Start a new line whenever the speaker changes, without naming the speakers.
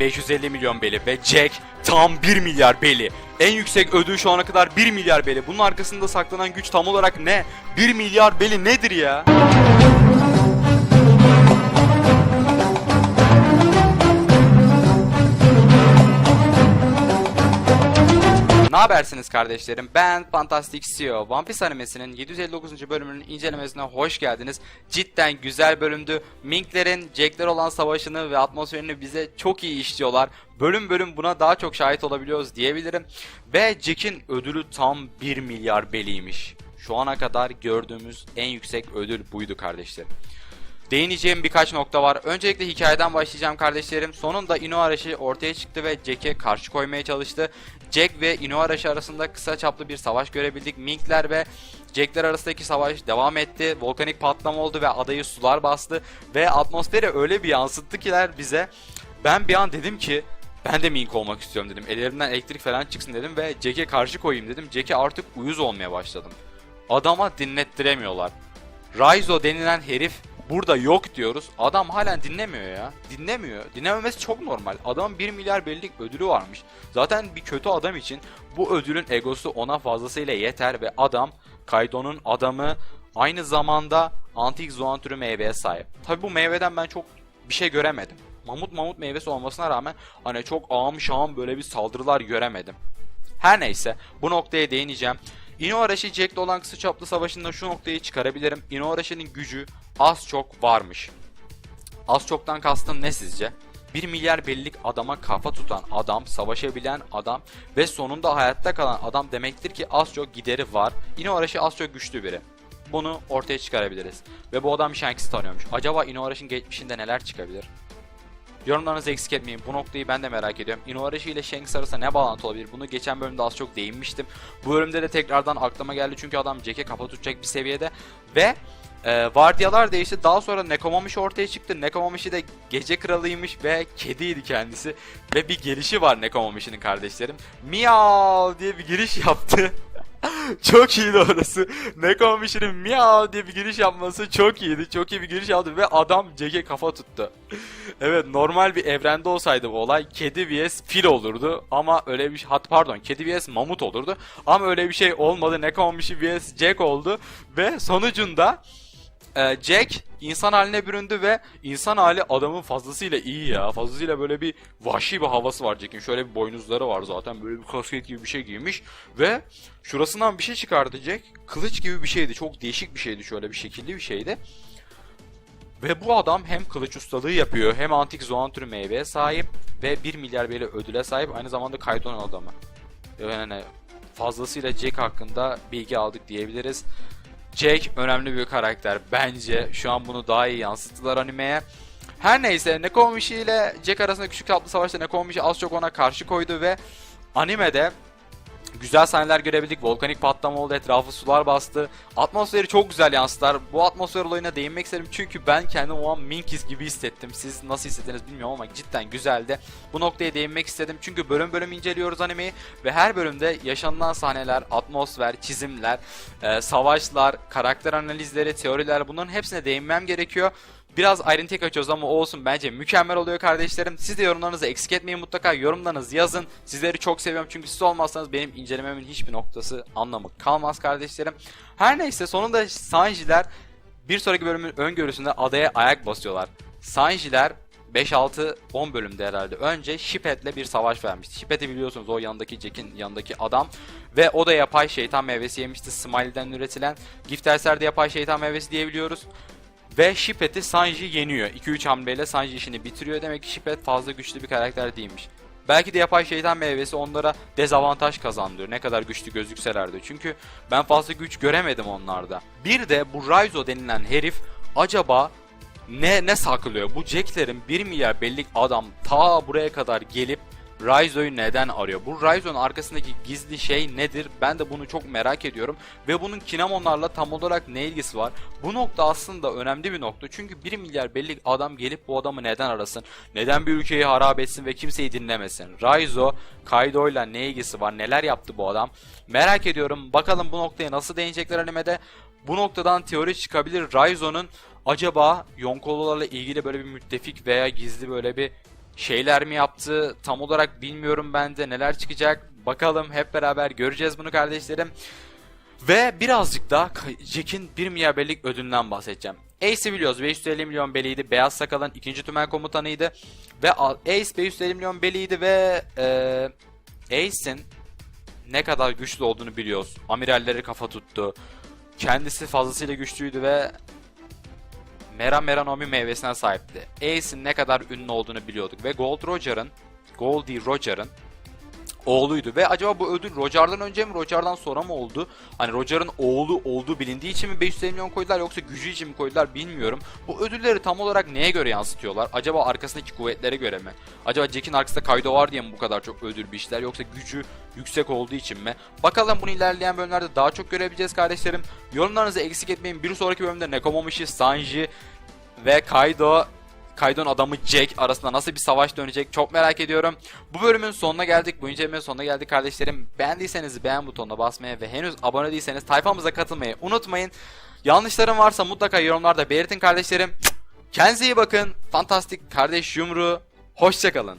550 milyon beli ve Jack tam 1 milyar beli. En yüksek ödül şu ana kadar 1 milyar beli. Bunun arkasında saklanan güç tam olarak ne? 1 milyar beli nedir ya? Habersiniz kardeşlerim? Ben Fantastic CEO. One Piece animesinin 759. bölümünün incelemesine hoş geldiniz. Cidden güzel bölümdü. Minklerin Jack'ler olan savaşını ve atmosferini bize çok iyi işliyorlar. Bölüm bölüm buna daha çok şahit olabiliyoruz diyebilirim. Ve Jack'in ödülü tam 1 milyar beliymiş. Şu ana kadar gördüğümüz en yüksek ödül buydu kardeşlerim. Değineceğim birkaç nokta var. Öncelikle hikayeden başlayacağım kardeşlerim. Sonunda Inuarashi ortaya çıktı ve Jack'e karşı koymaya çalıştı. Jack ve Inuarashi arasında kısa çaplı bir savaş görebildik. Minkler ve Jack'ler arasındaki savaş devam etti. Volkanik patlama oldu ve adayı sular bastı. Ve atmosferi öyle bir yansıttı kiler bize. Ben bir an dedim ki ben de Mink olmak istiyorum dedim. Ellerimden elektrik falan çıksın dedim ve Jack'e karşı koyayım dedim. Jack'e artık uyuz olmaya başladım. Adama dinlettiremiyorlar. Raizo denilen herif burada yok diyoruz. Adam halen dinlemiyor ya. Dinlemiyor. Dinlememesi çok normal. Adamın 1 milyar belirlik ödülü varmış. Zaten bir kötü adam için bu ödülün egosu ona fazlasıyla yeter ve adam Kaido'nun adamı aynı zamanda antik zoan türü meyveye sahip. Tabi bu meyveden ben çok bir şey göremedim. Mamut mamut meyvesi olmasına rağmen hani çok ağam şağım böyle bir saldırılar göremedim. Her neyse bu noktaya değineceğim. Inuarashi Jack'le olan kısa çaplı savaşında şu noktayı çıkarabilirim. Inuarashi'nin gücü az çok varmış. Az çoktan kastım ne sizce? 1 milyar bellilik adama kafa tutan adam, savaşabilen adam ve sonunda hayatta kalan adam demektir ki az çok gideri var. Inuarashi az çok güçlü biri. Bunu ortaya çıkarabiliriz. Ve bu adam Shanks'i tanıyormuş. Acaba Inuarashi'nin geçmişinde neler çıkabilir? Yorumlarınızı eksik etmeyin. Bu noktayı ben de merak ediyorum. Inuarashi ile Shanks arasında ne bağlantı olabilir? Bunu geçen bölümde az çok değinmiştim. Bu bölümde de tekrardan aklıma geldi çünkü adam Jack'e kafa tutacak bir seviyede. Ve e, vardiyalar değişti. Daha sonra Nekomamushi ortaya çıktı. Nekomamushi de gece kralıymış ve kediydi kendisi. Ve bir gelişi var Nekomamushi'nin kardeşlerim. Miau diye bir giriş yaptı. çok iyiydi orası. Nekomamushi'nin miau diye bir giriş yapması çok iyiydi. Çok iyi bir giriş yaptı ve adam Jack'e kafa tuttu. evet normal bir evrende olsaydı bu olay kedi vs fil olurdu ama öyle bir hat pardon kedi vs mamut olurdu ama öyle bir şey olmadı Nekomamushi vs Jack oldu ve sonucunda e, Jack insan haline büründü ve insan hali adamın fazlasıyla iyi ya. Fazlasıyla böyle bir vahşi bir havası var Jack'in. Şöyle bir boynuzları var zaten. Böyle bir kasket gibi bir şey giymiş. Ve şurasından bir şey çıkardı Jack. Kılıç gibi bir şeydi. Çok değişik bir şeydi. Şöyle bir şekilli bir şeydi. Ve bu adam hem kılıç ustalığı yapıyor hem antik zoan türü meyveye sahip ve 1 milyar böyle ödüle sahip. Aynı zamanda Kaido'nun adamı. Yani fazlasıyla Jack hakkında bilgi aldık diyebiliriz. Jack önemli bir karakter bence. Şu an bunu daha iyi yansıttılar animeye. Her neyse Nekomamushi ile Jack arasında küçük tatlı savaşta Nekomamushi az çok ona karşı koydu ve animede güzel sahneler görebildik. Volkanik patlama oldu, etrafı sular bastı. Atmosferi çok güzel yansıtlar. Bu atmosfer olayına değinmek isterim çünkü ben kendimi o an Minkis gibi hissettim. Siz nasıl hissettiniz bilmiyorum ama cidden güzeldi. Bu noktaya değinmek istedim çünkü bölüm bölüm inceliyoruz animeyi ve her bölümde yaşanılan sahneler, atmosfer, çizimler, e, savaşlar, karakter analizleri, teoriler bunların hepsine değinmem gerekiyor. Biraz ayrıntıya kaçıyoruz ama olsun bence mükemmel oluyor kardeşlerim. Siz de yorumlarınızı eksik etmeyin mutlaka yorumlarınızı yazın. Sizleri çok seviyorum çünkü siz olmazsanız benim incelememin hiçbir noktası anlamı kalmaz kardeşlerim. Her neyse sonunda Sanji'ler bir sonraki bölümün öngörüsünde adaya ayak basıyorlar. Sanji'ler 5-6-10 bölümde herhalde önce Shipet'le bir savaş vermişti. Shipet'i biliyorsunuz o yanındaki Jack'in yanındaki adam. Ve o da yapay şeytan meyvesi yemişti. Smiley'den üretilen. Gifterser de yapay şeytan meyvesi diyebiliyoruz. Ve Shipet'i Sanji yeniyor. 2-3 hamleyle Sanji işini bitiriyor. Demek ki Shipet fazla güçlü bir karakter değilmiş. Belki de yapay şeytan meyvesi onlara dezavantaj kazandırıyor. Ne kadar güçlü gözükselerdi. Çünkü ben fazla güç göremedim onlarda. Bir de bu Raizo denilen herif acaba ne ne saklıyor? Bu Jack'lerin 1 milyar bellik adam ta buraya kadar gelip Raizo'yu neden arıyor? Bu Raizo'nun arkasındaki gizli şey nedir? Ben de bunu çok merak ediyorum. Ve bunun Kinamonlarla tam olarak ne ilgisi var? Bu nokta aslında önemli bir nokta. Çünkü 1 milyar bellik adam gelip bu adamı neden arasın? Neden bir ülkeyi harap etsin ve kimseyi dinlemesin? Raizo, Kaido'yla ne ilgisi var? Neler yaptı bu adam? Merak ediyorum. Bakalım bu noktaya nasıl değinecekler animede? Bu noktadan teori çıkabilir. Raizo'nun acaba Yonkololarla ilgili böyle bir müttefik veya gizli böyle bir şeyler mi yaptı tam olarak bilmiyorum ben de neler çıkacak. Bakalım hep beraber göreceğiz bunu kardeşlerim. Ve birazcık da Ka- Jack'in 1 milyar bellik ödülünden bahsedeceğim. Ace'i biliyoruz 550 milyon beliydi. Beyaz Sakal'ın ikinci tümen komutanıydı. Ve Ace 550 milyon beliydi ve e, Ace'in ne kadar güçlü olduğunu biliyoruz. Amiralleri kafa tuttu. Kendisi fazlasıyla güçlüydü ve Mera Meranomi meyvesine sahipti. Ace'in ne kadar ünlü olduğunu biliyorduk ve Gold Roger'ın Goldie Roger'ın oğluydu ve acaba bu ödül Roger'dan önce mi Roger'dan sonra mı oldu? Hani Roger'ın oğlu olduğu bilindiği için mi 550 milyon koydular yoksa gücü için mi koydular bilmiyorum. Bu ödülleri tam olarak neye göre yansıtıyorlar? Acaba arkasındaki kuvvetlere göre mi? Acaba Jack'in arkasında Kaido var diye mi bu kadar çok ödül biçtiler yoksa gücü yüksek olduğu için mi? Bakalım bunu ilerleyen bölümlerde daha çok görebileceğiz kardeşlerim. Yorumlarınızı eksik etmeyin. Bir sonraki bölümde Nekomamushi, Sanji ve Kaido Kaido'nun adamı Jack arasında nasıl bir savaş dönecek çok merak ediyorum. Bu bölümün sonuna geldik. Bu incelemenin sonuna geldik kardeşlerim. Beğendiyseniz beğen butonuna basmayı ve henüz abone değilseniz tayfamıza katılmayı unutmayın. Yanlışlarım varsa mutlaka yorumlarda belirtin kardeşlerim. Kendinize iyi bakın. Fantastik kardeş yumruğu. Hoşçakalın.